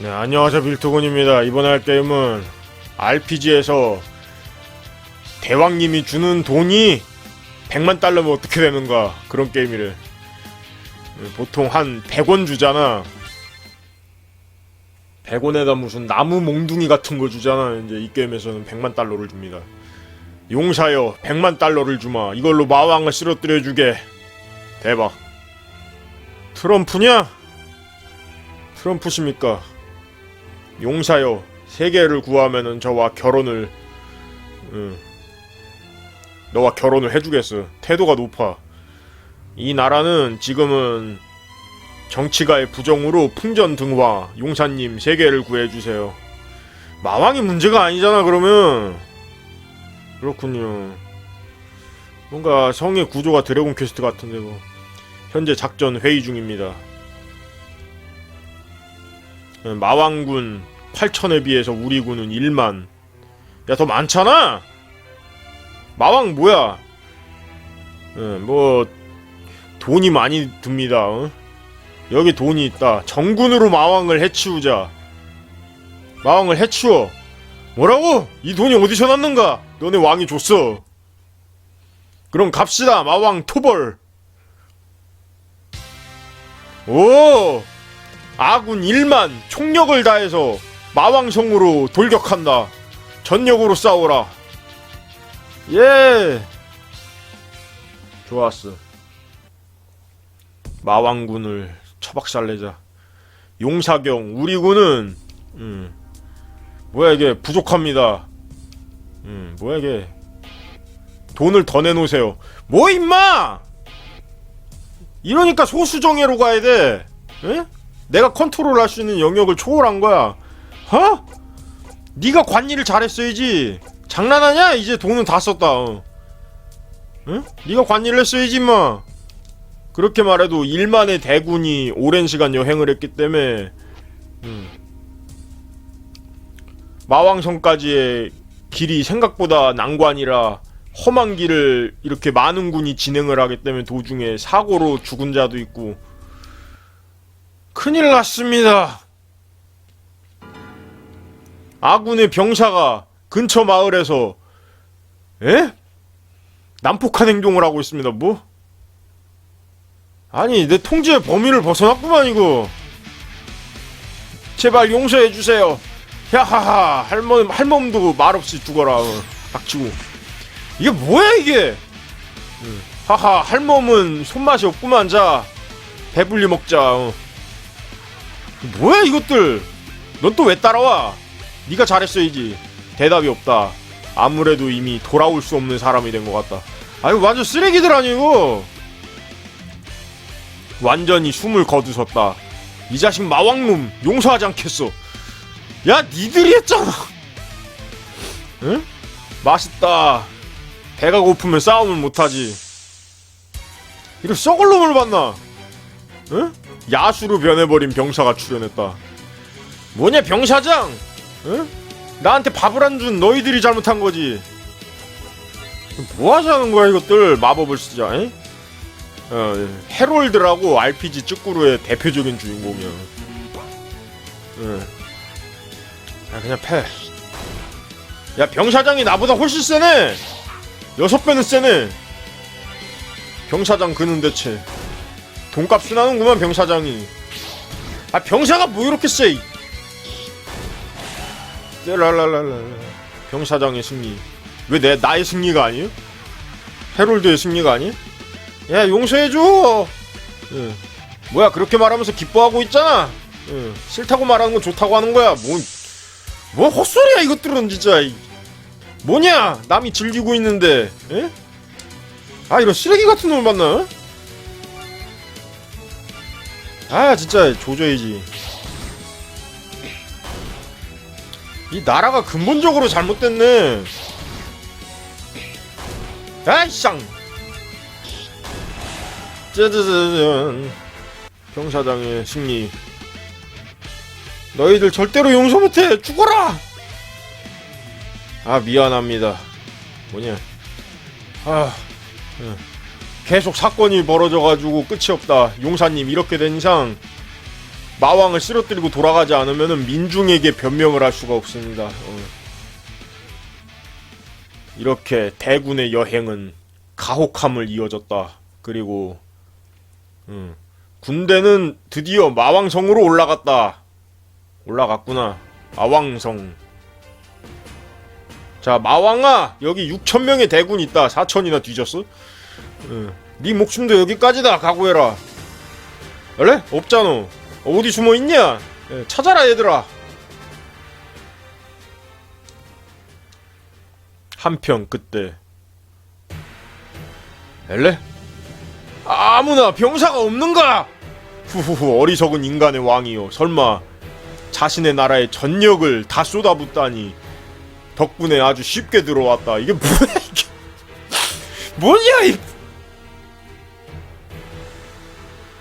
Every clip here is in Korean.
네, 안녕하세요 빌트군입니다. 이번에 할 게임은 RPG에서 대왕님이 주는 돈이 100만 달러면 어떻게 되는가 그런 게임이래. 보통 한 100원 주잖아. 100원에다 무슨 나무 몽둥이 같은 거 주잖아. 이제 이 게임에서는 100만 달러를 줍니다. 용사여, 100만 달러를 주마. 이걸로 마왕을 쓰러뜨려 주게. 대박. 트럼프냐? 트럼프십니까? 용사여 세계를 구하면은 저와 결혼을 응. 너와 결혼을 해주겠어. 태도가 높아. 이 나라는 지금은 정치가의 부정으로 풍전등화 용사님 세계를 구해주세요. 마왕이 문제가 아니잖아 그러면. 그렇군요. 뭔가 성의 구조가 드래곤 퀘스트 같은데 뭐. 현재 작전 회의 중입니다. 어, 마왕군 8천에 비해서 우리 군은 1만. 야, 더 많잖아? 마왕 뭐야? 어, 뭐, 돈이 많이 듭니다. 어? 여기 돈이 있다. 정군으로 마왕을 해치우자. 마왕을 해치워. 뭐라고? 이 돈이 어디서 났는가? 너네 왕이 줬어. 그럼 갑시다. 마왕 토벌. 오! 아군 1만 총력을 다해서 마왕성으로 돌격한다. 전력으로 싸워라. 예. 좋았어. 마왕군을 처박살내자. 용사경 우리 군은 음. 뭐야 이게 부족합니다. 음, 뭐야 이게 돈을 더 내놓으세요. 뭐 임마! 이러니까 소수정예로 가야 돼. 에? 내가 컨트롤할 수 있는 영역을 초월한 거야. 어? 네가 관리를 잘했어야지. 장난하냐? 이제 돈은 다 썼다. 어. 응? 네가 관리를 했어야지 임마. 그렇게 말해도 일만의 대군이 오랜 시간 여행을 했기 때문에 음. 마왕성까지의 길이 생각보다 난관이라 험한 길을 이렇게 많은 군이 진행을 하기 때문에 도중에 사고로 죽은 자도 있고 큰일 났습니다. 아군의 병사가 근처 마을에서 에? 난폭한 행동을 하고 있습니다. 뭐? 아니 내 통제의 범위를 벗어났구만 이거. 제발 용서해 주세요. 야하하 할멈 할멈도 말없이 죽어라. 어, 닥치고. 이게 뭐야 이게? 응. 하하 할멈은 손맛이 없구만 자 배불리 먹자. 어. 뭐야 이것들? 넌 또 왜 따라와? 네가 잘했어야지. 대답이 없다. 아무래도 이미 돌아올 수 없는 사람이 된 것 같다. 아이고 완전 쓰레기들 아니고. 완전히 숨을 거두섰다. 이 자식 마왕놈 용서하지 않겠어. 야 니들이 했잖아. 응? 맛있다. 배가 고프면 싸움을 못하지. 이런 썩을 놈을 봤나? 응? 야수로 변해버린 병사가 출연했다. 뭐냐 병사장? 응? 나한테 밥을 안 준 너희들이 잘못한 거지. 뭐 하자는 거야 이것들 마법을 쓰자. 에? 어, 헤롤드라고 RPG 쭈꾸루의 대표적인 주인공이야. 응. 야 그냥 패. 야 병사장이 나보다 훨씬 세네. 여섯 배는 세네. 병사장 그는 대체. 돈값이 나는구만 병사장이 아 병사가 뭐 이렇게 세 랄랄랄랄 병사장의 승리 왜 내 나의 승리가 아니에요? 헤롤드의 승리가 아니에요? 야 용서해줘 예. 뭐야 그렇게 말하면서 기뻐하고 있잖아 예. 싫다고 말하는 건 좋다고 하는 거야 뭐, 뭐 헛소리야 이것들은 진짜 뭐냐 남이 즐기고 있는데 예? 아 이런 쓰레기 같은 놈을 만나 아 진짜 조져야지. 이 나라가 근본적으로 잘못됐네. 아이쌍 짜자자잔 병사장의 승리. 너희들 절대로 용서 못해. 죽어라! 아 미안합니다. 뭐냐? 아 응. 계속 사건이 벌어져가지고 끝이 없다. 용사님 이렇게 된 이상 마왕을 쓰러뜨리고 돌아가지 않으면은 민중에게 변명을 할 수가 없습니다. 어. 이렇게 대군의 여행은 가혹함을 이어졌다. 그리고 음, 군대는 드디어 마왕성으로 올라갔다. 올라갔구나. 마왕성. 자, 마왕아, 여기 6천 명의 대군 있다. 4천이나 뒤졌어? 응. 네 목숨도 여기까지다. 각오해라. 원래? 없잖아. 어디 숨어 있냐? 예, 찾아라 얘들아. 한편 그때 엘레? 아무나 병사가 없는가? 후후후 어리석은 인간의 왕이요. 설마 자신의 나라의 전력을 다 쏟아붓다니 덕분에 아주 쉽게 들어왔다. 이게 뭐야 이게? 뭐냐 이?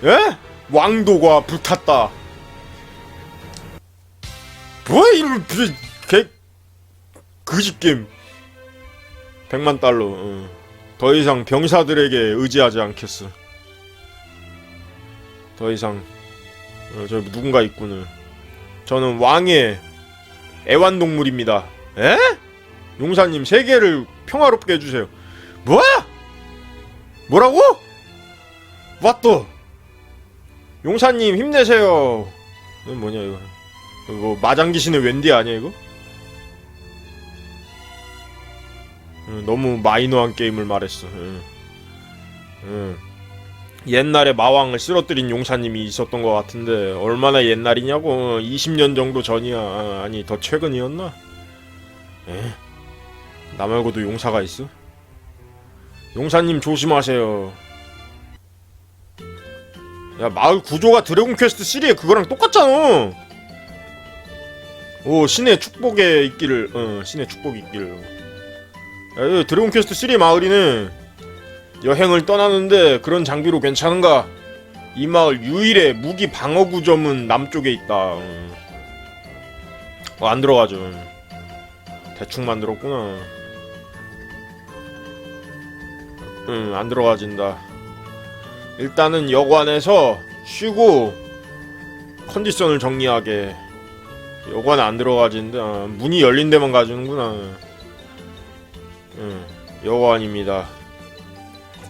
예? 왕도가 불탔다. 뭐야 이런 그, 개 그집 게임. 100만 달러. 어. 더 이상 병사들에게 의지하지 않겠어. 더 이상 어, 저 누군가 있군요. 저는 왕의 애완동물입니다. 에? 용사님 세계를 평화롭게 해주세요. 뭐야? 뭐라고? 왓또? 용사님 힘내세요. 이건 뭐냐 이거? 이거 마장기신의 웬디 아니야 이거? 응, 너무 마이너한 게임을 말했어. 응. 응. 옛날에 마왕을 쓰러뜨린 용사님이 있었던 것 같은데 얼마나 옛날이냐고 20년 정도 전이야 아, 아니 더 최근이었나? 에? 나 말고도 용사가 있어? 용사님 조심하세요 야 마을 구조가 드래곤 퀘스트 3에 그거랑 똑같잖아 오 신의 축복에 있기를 어 신의 축복이 있기를 야 드래곤 퀘스트 3 마을이네 여행을 떠나는데 그런 장비로 괜찮은가? 이 마을 유일의 무기 방어 구점은 남쪽에 있다. 음. 어, 안 들어가죠. 대충 만들었구나. 응, 안 들어가진다. 일단은 여관에서 쉬고 컨디션을 정리하게. 여관 안 들어가진다. 아, 문이 열린 데만 가주는구나. 응, 여관입니다.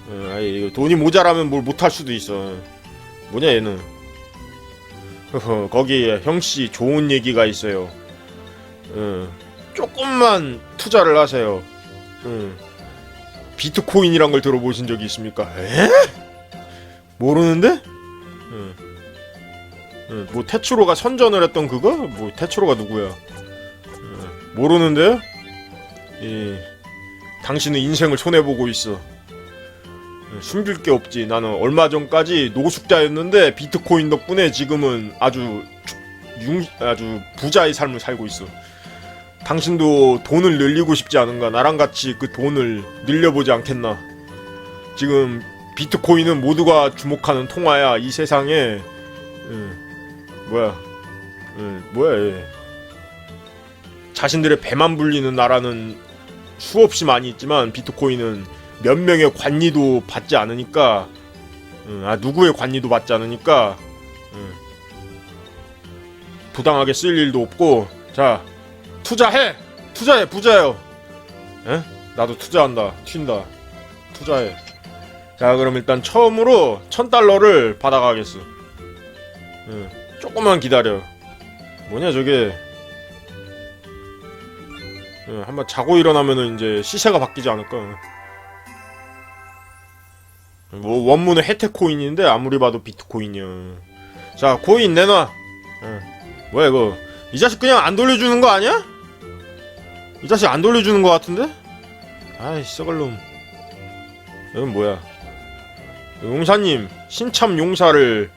어, 아이 돈이 모자라면 뭘 못할 수도 있어. 뭐냐 얘는. 거기에 형씨 좋은 얘기가 있어요. 어, 조금만 투자를 하세요. 어, 비트코인이란 걸 들어보신 적이 있습니까? 에? 모르는데? 어, 어, 뭐 테츠로가 선전을 했던 그거? 뭐 테츠로가 누구야? 어, 모르는데요? 예, 당신은 인생을 손해 보고 있어. 숨길 게 없지. 나는 얼마 전까지 노숙자였는데 비트코인 덕분에 지금은 아주 융, 아주 부자의 삶을 살고 있어. 당신도 돈을 늘리고 싶지 않은가? 나랑 같이 그 돈을 늘려보지 않겠나? 지금 비트코인은 모두가 주목하는 통화야. 이 세상에 응, 뭐야? 응, 뭐야? 얘. 자신들의 배만 불리는 나라는 수없이 많이 있지만 비트코인은 몇 명의 관리도 받지 않으니까 응, 아 누구의 관리도 받지 않으니까 응, 부당하게 쓸 일도 없고 자 투자해 투자해 부자요 에? 나도 투자한다 튄다 투자해 자 그럼 일단 처음으로 천 달러를 받아가겠어 응, 조금만 기다려 뭐냐 저게 응, 한번 자고 일어나면은 이제 시세가 바뀌지 않을까 뭐 원문은 혜택 코인인데 아무리 봐도 비트코인이야. 자 코인 내놔. 응. 뭐야 이거? 이 자식 그냥 안 돌려주는 거 아니야? 이 자식 안 돌려주는 거 같은데? 아이 썩을 놈. 이건 뭐야? 용사님 신참 용사를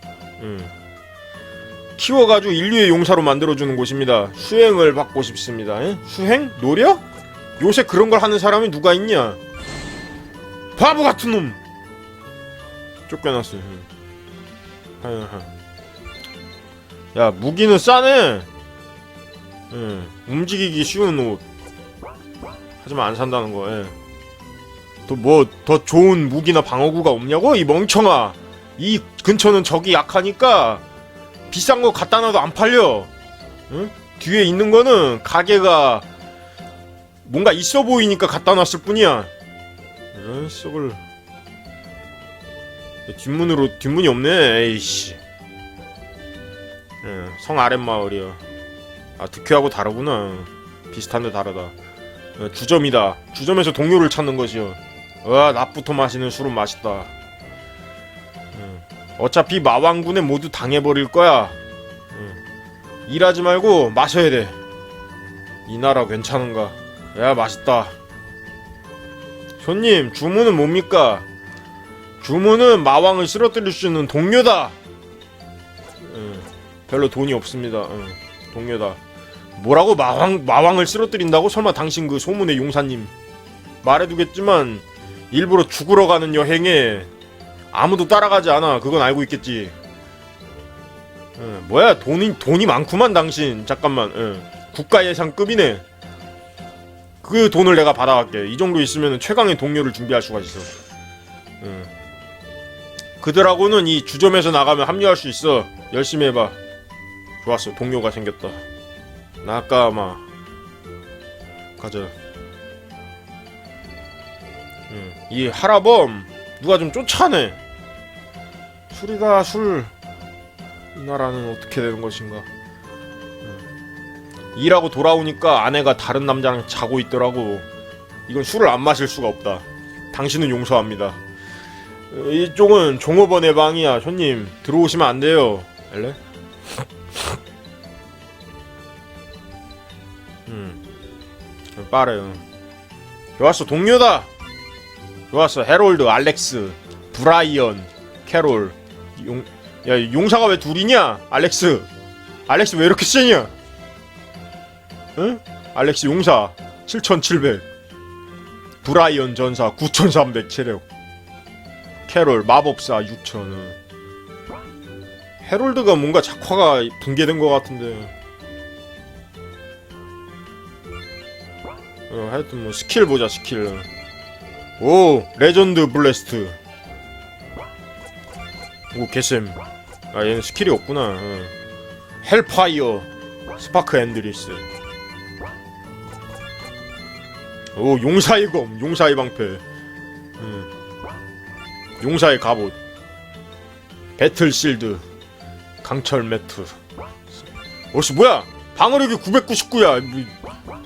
응. 키워가지고 인류의 용사로 만들어주는 곳입니다. 수행을 받고 싶습니다. 에? 수행? 노력? 요새 그런 걸 하는 사람이 누가 있냐? 바보 같은 놈! 쫓겨났어. 응. 야 무기는 싸네. 응. 움직이기 쉬운 옷. 하지만 안 산다는 거. 예. 또 뭐 더 좋은 무기나 방어구가 없냐고 이 멍청아. 이 근처는 적이 약하니까 비싼 거 갖다 놔도 안 팔려. 응? 뒤에 있는 거는 가게가 뭔가 있어 보이니까 갖다 놨을 뿐이야. 응, 썩을. 뒷문으로 뒷문이 없네. 에이씨. 응, 성 아랫마을이야. 아 득회하고 다르구나. 비슷한데 다르다. 어, 주점이다. 주점에서 동료를 찾는 것이요. 와 낮부터 마시는 술은 맛있다. 응. 어차피 마왕군에 모두 당해버릴 거야. 응. 일하지 말고 마셔야 돼. 이 나라 괜찮은가? 야 맛있다. 손님 주문은 뭡니까? 주문은 마왕을 쓰러뜨릴 수 있는 동료다. 응. 별로 돈이 없습니다. 응. 동료다. 뭐라고 마왕 마왕을 쓰러뜨린다고? 설마 당신 그 소문의 용사님 말해두겠지만 일부러 죽으러 가는 여행에 아무도 따라가지 않아. 그건 알고 있겠지. 응, 뭐야 돈이 돈이 많구만 당신. 잠깐만. 응. 국가 예상급이네. 그 돈을 내가 받아갈게. 이 정도 있으면 최강의 동료를 준비할 수가 있어. 응. 그들하고는 이 주점에서 나가면 합류할 수 있어. 열심히 해봐. 좋았어. 동료가 생겼다. 나 아까 아마 가자. 이 하라범 누가 좀 쫓아내. 술이다 술. 이 나라는 어떻게 되는 것인가. 응. 일하고 돌아오니까 아내가 다른 남자랑 자고 있더라고. 이건 술을 안 마실 수가 없다. 당신은 용서합니다. 어, 이쪽은 종업원의 방이야, 손님. 들어오시면 안 돼요. 알래? 음, 빠르요. 좋았어, 동료다. 좋았어, 해롤드, 알렉스, 브라이언, 캐롤. 용, 야, 용사가 왜 둘이냐? 알렉스. 알렉스 왜 이렇게 세냐? 응? 알렉스 용사 7,700. 브라이언 전사 9,300 체력. 캐롤 마법사 6,000. 해롤드가 뭔가 작화가 붕괴된 것 같은데. 어, 하여튼 뭐 스킬 보자 스킬. 오 레전드 블래스트. 오 개쌤. 아 얘는 스킬이 없구나. 어. 헬파이어 스파크 앤드리스. 오 용사의 검 용사의 방패. 음. 용사의 갑옷. 배틀 실드. 강철 매트. 어씨 뭐야? 방어력이 999야. 뭐,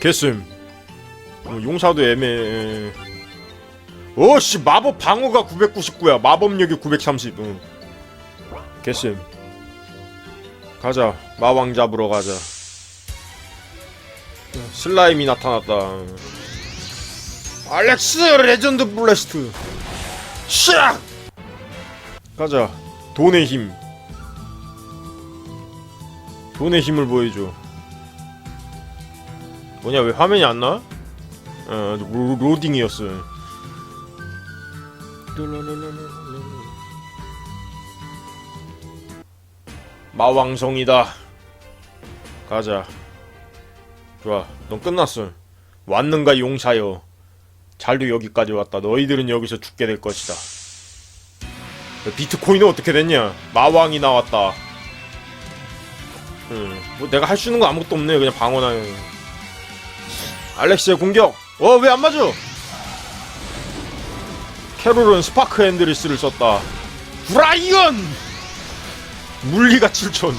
개쌤. 어, 용사도 애매해. 어씨 마법 방어가 999야. 마법력이 930. 응. 개쌤. 가자. 마왕 잡으러 가자. 슬라임이 나타났다. 알렉스 레전드 블래스트. 샥! 가자. 돈의 힘. 돈의 힘을 보여줘. 뭐냐 왜 화면이 안 나? 어 로, 로딩이었어. 마왕성이다. 가자. 좋아. 넌 끝났어. 왔는가 용사여. 잘도 여기까지 왔다. 너희들은 여기서 죽게 될 것이다. 비트코인은 어떻게 됐냐? 마왕이 나왔다. 음, 뭐 내가 할 수 있는 거 아무것도 없네. 그냥 방어나. 알렉스의 공격. 어, 왜 안 맞아? 캐롤은 스파크 핸드리스를 썼다. 브라이언! 물리가 7천.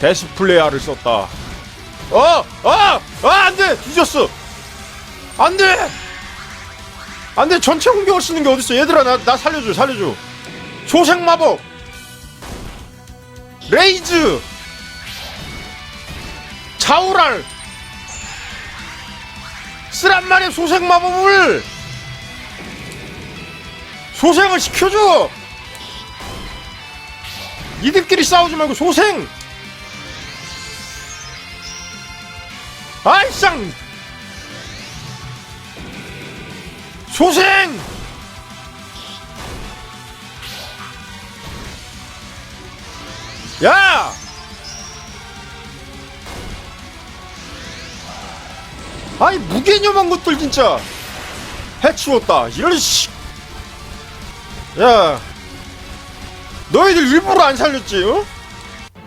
데스플레이아를 썼다. 어! 어! 아, 안 돼! 뒤졌어! 안 돼! 안 돼! 전체 공격을 쓰는 게 어딨어? 얘들아, 나, 나 살려줘, 살려줘. 소생 마법! 레이즈! 자우랄! 쓰란 말이야, 소생 마법을! 소생을 시켜줘! 니들끼리 싸우지 말고 소생! 아이쌍! 소생! 야! 아이 무개념한 것들 진짜 해치웠다 이런 씨. 야 너희들 일부러 안 살렸지, 어?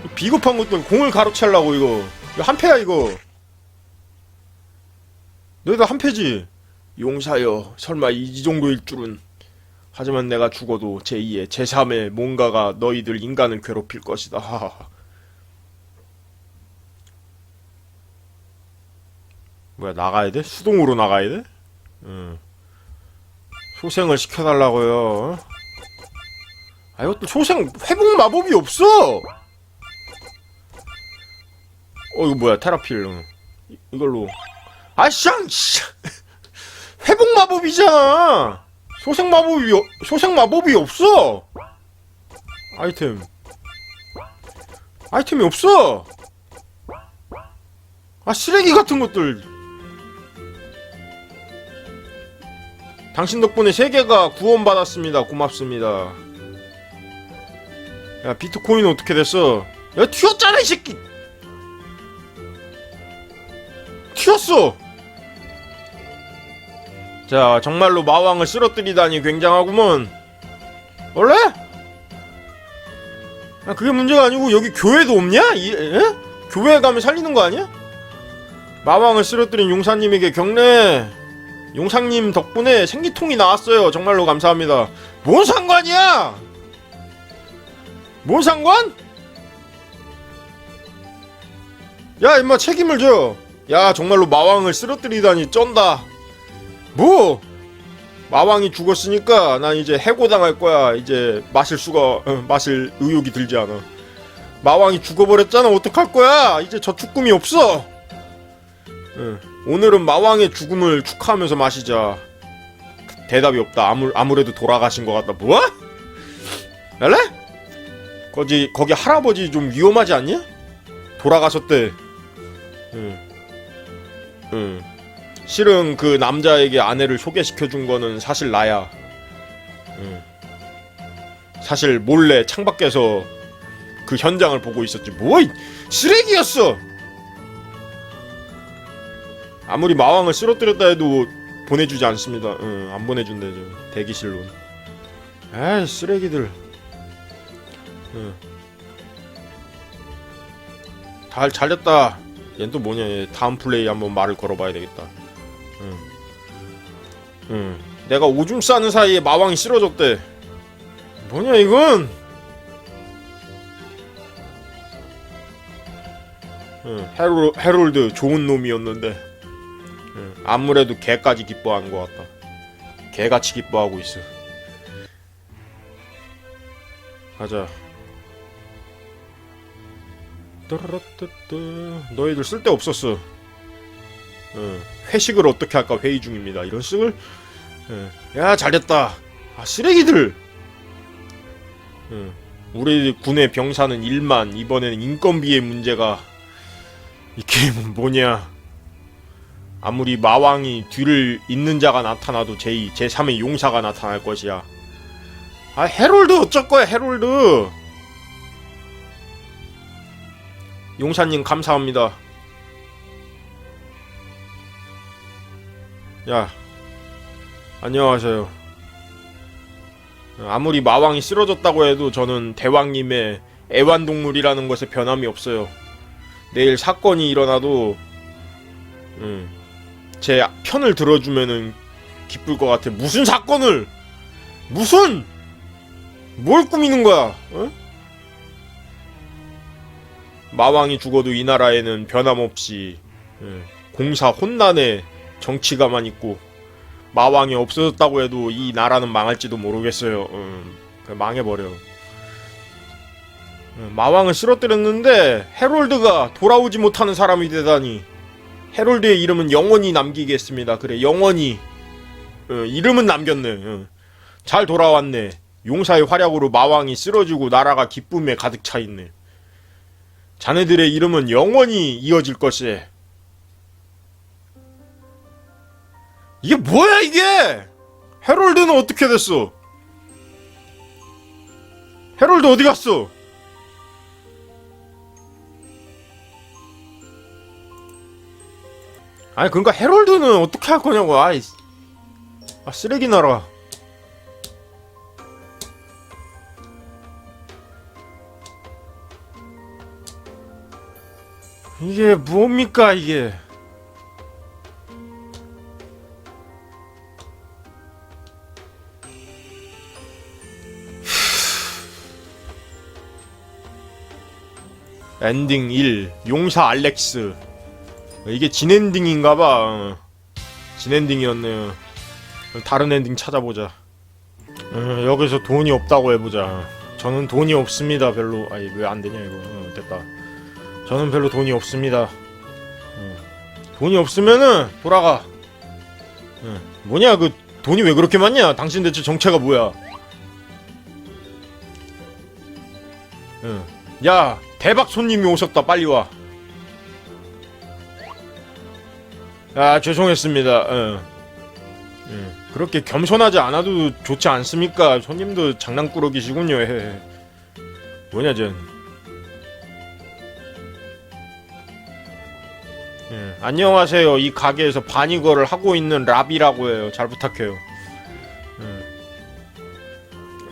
이 비겁한 것들 공을 가로채려고 이거. 이거 한패야 이거. 너희들 한패지. 용사여, 설마 이, 이 정도일 줄은. 하지만 내가 죽어도 제2의 제3의 뭔가가 너희들 인간을 괴롭힐 것이다. 하하하. 뭐야 나가야 돼? 수동으로 나가야 돼? 응. 소생을 시켜달라고요. 아 이것도 소생 회복 마법이 없어. 어 이거 뭐야 테라필. 응. 이- 이걸로. 아쌍 씨. 회복 마법이잖아. 소생 마법이 어- 소생 마법이 없어. 아이템. 아이템이 없어. 아 쓰레기 같은 것들. 당신 덕분에 세계가 구원받았습니다. 고맙습니다. 야 비트코인 어떻게 됐어? 야 튀었잖아 이 새끼. 튀었어. 자 정말로 마왕을 쓰러뜨리다니 굉장하구먼. 원래? 아 그게 문제가 아니고 여기 교회도 없냐? 이, 에? 교회 가면 살리는 거 아니야? 마왕을 쓰러뜨린 용사님에게 경례. 용상님 덕분에 생기통이 나왔어요. 정말로 감사합니다. 뭔 상관이야? 뭔 상관? 야, 임마 책임을 져. 야, 정말로 마왕을 쓰러뜨리다니 쩐다. 뭐? 마왕이 죽었으니까 난 이제 해고당할 거야. 이제 마실 수가 어, 마실 의욕이 들지 않아. 마왕이 죽어버렸잖아. 어떡할 거야? 이제 저축금이 없어. 응. 오늘은 마왕의 죽음을 축하하면서 마시자. 대답이 없다. 아무, 아무래도 돌아가신 것 같다. 뭐? 알래? 거기, 거기 할아버지 좀 위험하지 않냐? 돌아가셨대. 응. 응. 실은 그 남자에게 아내를 소개시켜준 거는 사실 나야. 응. 사실 몰래 창밖에서 그 현장을 보고 있었지. 뭐, 이 쓰레기였어! 아무리 마왕을 쓰러뜨렸다 해도 보내주지 않습니다. 응, 안 보내준대 저 대기실로. 에이 쓰레기들. 응. 잘 잘렸다. 얜 또 뭐냐? 얘 다음 플레이 한번 말을 걸어봐야 되겠다. 응. 응. 내가 오줌 싸는 사이에 마왕이 쓰러졌대. 뭐냐 이건? 응. 헤롤 헤롤드 좋은 놈이었는데. 응, 아무래도 개까지 기뻐하는 것 같다. 개같이 기뻐하고 있어. 가자. 너희들 쓸데 없었어. 응, 회식을 어떻게 할까 회의 중입니다. 이런 식을. 응, 야 잘됐다. 아 쓰레기들. 응, 우리 군의 병사는 1만 이번에는 인건비의 문제가 이 게임은 뭐냐? 아무리 마왕이 뒤를 잇는 자가 나타나도 제2, 제3의 용사가 나타날 것이야. 아, 헤롤드 어쩔 거야, 헤롤드. 용사님 감사합니다. 야, 안녕하세요. 아무리 마왕이 쓰러졌다고 해도 저는 대왕님의 애완동물이라는 것에 변함이 없어요. 내일 사건이 일어나도, 음, 제 편을 들어주면은 기쁠 것 같아. 무슨 사건을? 무슨? 뭘 꾸미는 거야? 어? 마왕이 죽어도 이 나라에는 변함없이 예, 공사 혼란의 정치가만 있고 마왕이 없어졌다고 해도 이 나라는 망할지도 모르겠어요. 음, 망해버려. 음, 마왕을 쓰러뜨렸는데 헤롤드가 돌아오지 못하는 사람이 되다니. 헤롤드의 이름은 영원히 남기겠습니다. 그래 영원히 어, 이름은 남겼네. 어. 잘 돌아왔네. 용사의 활약으로 마왕이 쓰러지고 나라가 기쁨에 가득 차 있네. 자네들의 이름은 영원히 이어질 것이에. 이게 뭐야 이게? 헤롤드는 어떻게 됐어? 헤롤드 어디 갔어? 아니 그러니까 헤롤드는 어떻게 할 거냐고 아이. 아 쓰레기 나라. 이게 뭡니까 이게? 엔딩 1 용사 알렉스. 이게 진엔딩인가봐 어. 진엔딩이었네요 다른 엔딩 찾아보자 어, 여기서 돈이 없다고 해보자 저는 돈이 없습니다 별로 아니 왜 안되냐 이거 어, 됐다 저는 별로 돈이 없습니다 어. 돈이 없으면은 돌아가 어. 뭐냐 그 돈이 왜 그렇게 많냐 당신 대체 정체가 뭐야 어. 야 대박 손님이 오셨다 빨리 와. 아 죄송했습니다. 어. 예, 그렇게 겸손하지 않아도 좋지 않습니까? 손님도 장난꾸러기시군요. 예. 뭐냐 전. 예, 안녕하세요. 이 가게에서 바니거를 하고 있는 라비라고 해요. 잘 부탁해요. 음.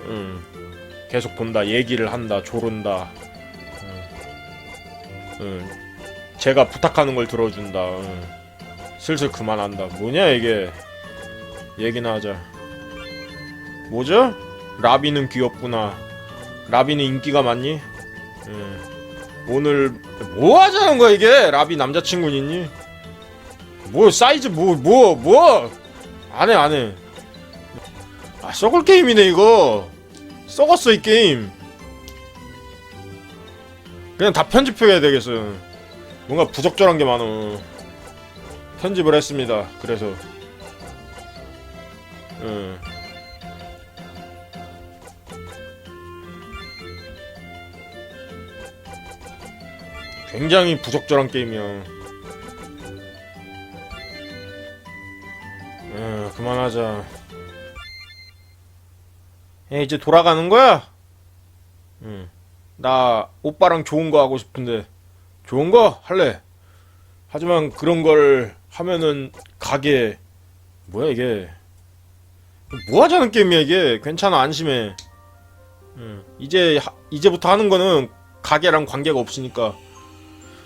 음. 계속 본다. 얘기를 한다. 조른다. 응. 제가 부탁하는 걸 들어준다. 응. 슬슬 그만한다. 뭐냐 이게? 얘기나 하자. 뭐죠? 라비는 귀엽구나. 라비는 인기가 많니? 응. 오늘 뭐 하자는 거야 이게? 라비 남자친구 있니? 뭐 사이즈 뭐 뭐 뭐? 안해 안해. 아 썩을 게임이네 이거. 썩었어 이 게임. 그냥 다 편집해야 되겠어. 뭔가 부적절한 게 많어. 편집을 했습니다. 그래서. 응. 굉장히 부적절한 게임이야. 응, 그만하자. 에, 이제 돌아가는 거야? 응. 나 오빠랑 좋은 거 하고 싶은데 좋은 거 할래. 하지만 그런 걸 하면은 가게 뭐야 이게 뭐 하자는 게임이야 이게 괜찮아 안심해. 응. 이제 하- 이제부터 하는 거는 가게랑 관계가 없으니까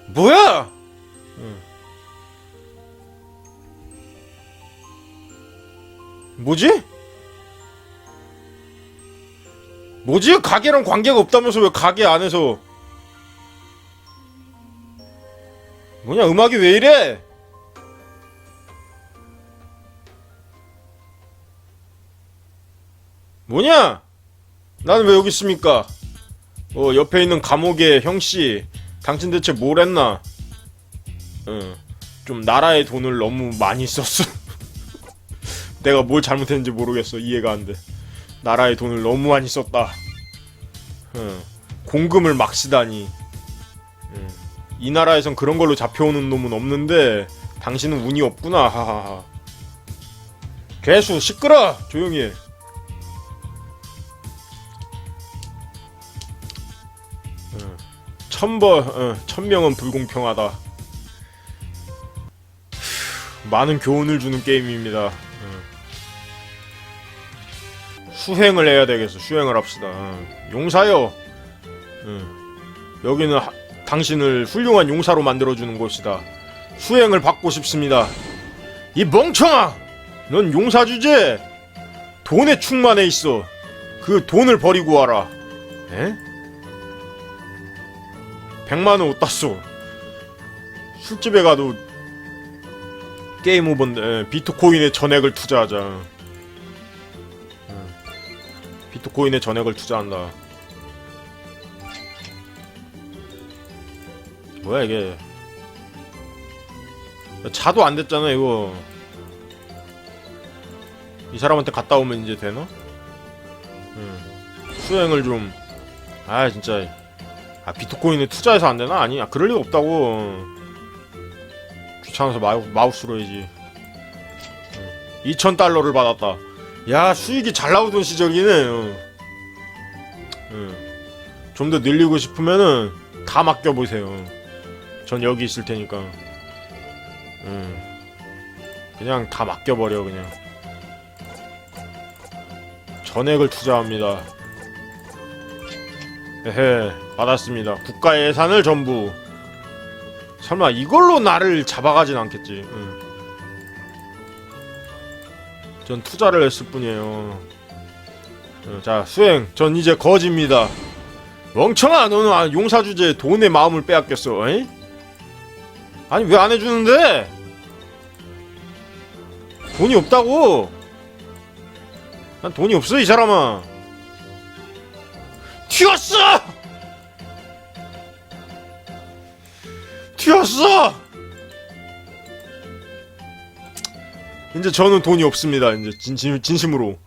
뭐야? 응. 뭐지? 뭐지? 가게랑 관계가 없다면서 왜 가게 안에서 뭐냐 음악이 왜 이래? 뭐냐? 나는 왜 여기 있습니까? 어 옆에 있는 감옥의 형씨 당신 대체 뭘 했나? 응. 좀 나라의 돈을 너무 많이 썼어. 내가 뭘 잘못했는지 모르겠어. 이해가 안 돼. 나라의 돈을 너무 많이 썼다. 응. 공금을 막 쓰다니. 응. 이 나라에선 그런 걸로 잡혀오는 놈은 없는데 당신은 운이 없구나. 하하하. 괴수 시끄러. 조용히 해. 응. 천버 어, 천명은 불공평하다. 많은 교훈을 주는 게임입니다. 응. 수행을 해야 되겠어. 수행을 합시다. 응. 용사요. 응. 여기는 하- 당신을 훌륭한 용사로 만들어주는 곳이다. 수행을 받고 싶습니다. 이 멍청아! 넌 용사 주제! 돈에 충만해 있어. 그 돈을 버리고 와라. 에? 100만원 어디다 써? 술집에 가도 게임 오버인데 에, 비트코인에 전액을 투자하자. 응. 비트코인에 전액을 투자한다. 뭐야 이게? 차도 안 됐잖아 이거. 이 사람한테 갔다 오면 이제 되나? 응. 수행을 좀. 아 진짜. 아 비트코인에 투자해서 안 되나? 아니, 아, 그럴 리가 없다고. 귀찮아서 마우, 마우스로 해야지. 2천 달러를 받았다. 야 수익이 잘 나오던 시절이네. 어. 좀더 늘리고 싶으면은 다 맡겨 보세요. 전 여기 있을 테니까. 음. 그냥 다 맡겨버려 그냥. 전액을 투자합니다. 에헤, 받았습니다. 국가 예산을 전부 설마 이걸로 나를 잡아가진 않겠지. 응. 전 투자를 했을 뿐이에요. 어, 자 수행. 전 이제 거지입니다. 멍청아 너는 아, 용사 주제에 돈의 마음을 빼앗겼어. 에이? 아니 왜 안 해주는데? 돈이 없다고. 난 돈이 없어 이 사람아. 튀었어. 튀었어. 이제 저는 돈이 없습니다. 이제 진심 진심으로.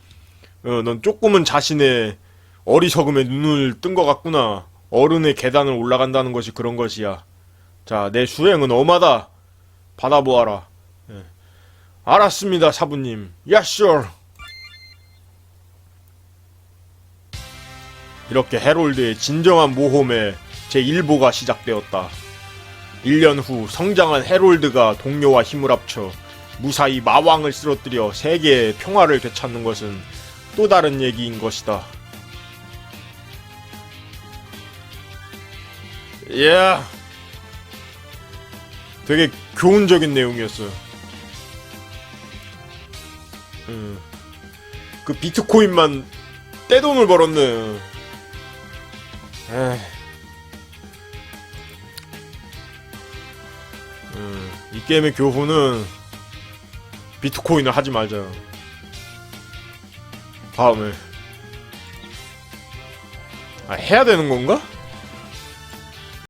어, 넌 조금은 자신의 어리석음에 눈을 뜬 것 같구나. 어른의 계단을 올라간다는 것이 그런 것이야. 자, 내 수행은 엄하다. 받아보아라. 예. 알았습니다, 사부님. 야, sure. 이렇게 해롤드의 진정한 모험의 제1보가 시작되었다. 1년 후 성장한 해롤드가 동료와 힘을 합쳐 무사히 마왕을 쓰러뜨려 세계의 평화를 되찾는 것은 또 다른 얘기인 것이다. 예. 되게 교훈적인 내용이었어. 음. 그 비트코인만 떼돈을 벌었네. 에이. 이 게임의 교훈은 비트코인을 하지 말자. 다음에 아, 해야 되는 건가?